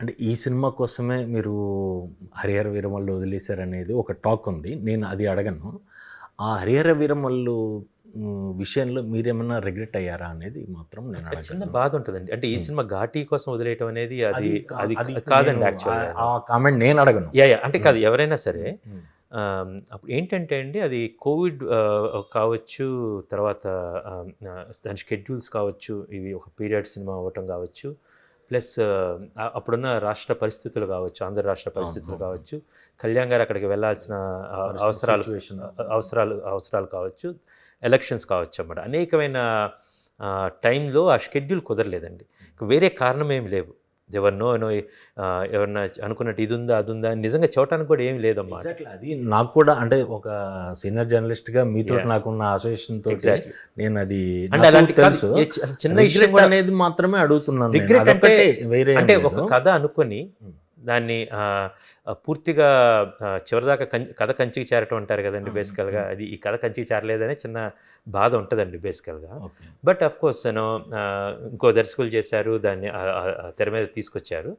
అంటే ఈ సినిమా కోసమే మీరు హరిహర వీరమల్లు వదిలేశారనేది ఒక టాక్ ఉంది. నేను అది అడగను. ఆ హరిహర వీరమల్లు విషయంలో మీరేమన్నా రిగ్రెట్ అయ్యారా అనేది మాత్రం నేను చిన్న బాధ ఉంటుందండి. అంటే ఈ. సినిమా ఘాటీ కోసం వదిలేయటం అనేది అది అది కాదండి నేను యాక్చువల్గా ఆ- కామెంట్ నేను అడగను. యా అంటే కాదు ఎవరైనా సరే అప్పుడు ఏంటంటే అండి అది కోవిడ్ కావచ్చు తర్వాత దాని షెడ్యూల్స్ కావచ్చు ఇవి ఒక పీరియడ్ సినిమా అవ్వటం కావచ్చు ప్లస్ అప్పుడున్న రాష్ట్ర పరిస్థితులు కావచ్చు ఆంధ్ర రాష్ట్ర పరిస్థితులు. కావచ్చు కళ్యాణ్ గారు అక్కడికి వెళ్ళాల్సిన అవసరాలు అవసరాలు అవసరాలు కావచ్చు ఎలక్షన్స్ కావచ్చు అన్నమాట. అనేకమైన టైంలో ఆ షెడ్యూల్ కుదరలేదండి. వేరే కారణం ఏమి లేవు. ఎవరు నో నో ఎవరన్నా అనుకున్నట్టు ఇది ఉందా అది ఉందా నిజంగా చూడటానికి కూడా ఏమి లేదమ్మా. అది నాకు కూడా అంటే ఒక సీనియర్ జర్నలిస్ట్గా మీతో. నాకున్న అసోసియేషన్ తోటి Exactly. నేను అది తెలుసు ఏ చిన్న కూడా అనేది మాత్రమే అడుగుతున్నాను అంటే- వేరే ఏం అంటే. ఒక కథ అనుకొని Hmm. దాన్ని పూర్తిగా చివరిదాకా కం కథ కంచికి చేరటం అంటారు కదండి. బేసికల్గా. అది ఈ కథ కంచికి చేరలేదనే చిన్న బాధ ఉంటుందండి బేసికల్గా. బట్ అఫ్ కోర్స్ నేను ఇంకో దర్శకులు చేశారు దాన్ని తెర మీద తీసుకొచ్చారు.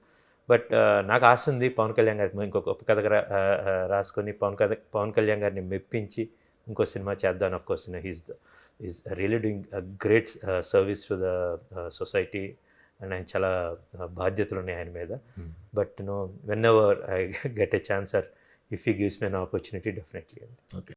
బట్ నాకు ఆశ ఉంది పవన్ కళ్యాణ్ గారికి ఇంకొక ఒక కథ రాసుకొని పవన్ కథ పవన్ కళ్యాణ్ గారిని మెప్పించి ఇంకో సినిమా చేద్దాం. Of course he's is really doing great service to the society. And ఆయన చాలా బాధ్యతలు ఉన్నాయి ఆయన మీద. But no whenever I get a chance or if you gives me an opportunity definitely Okay.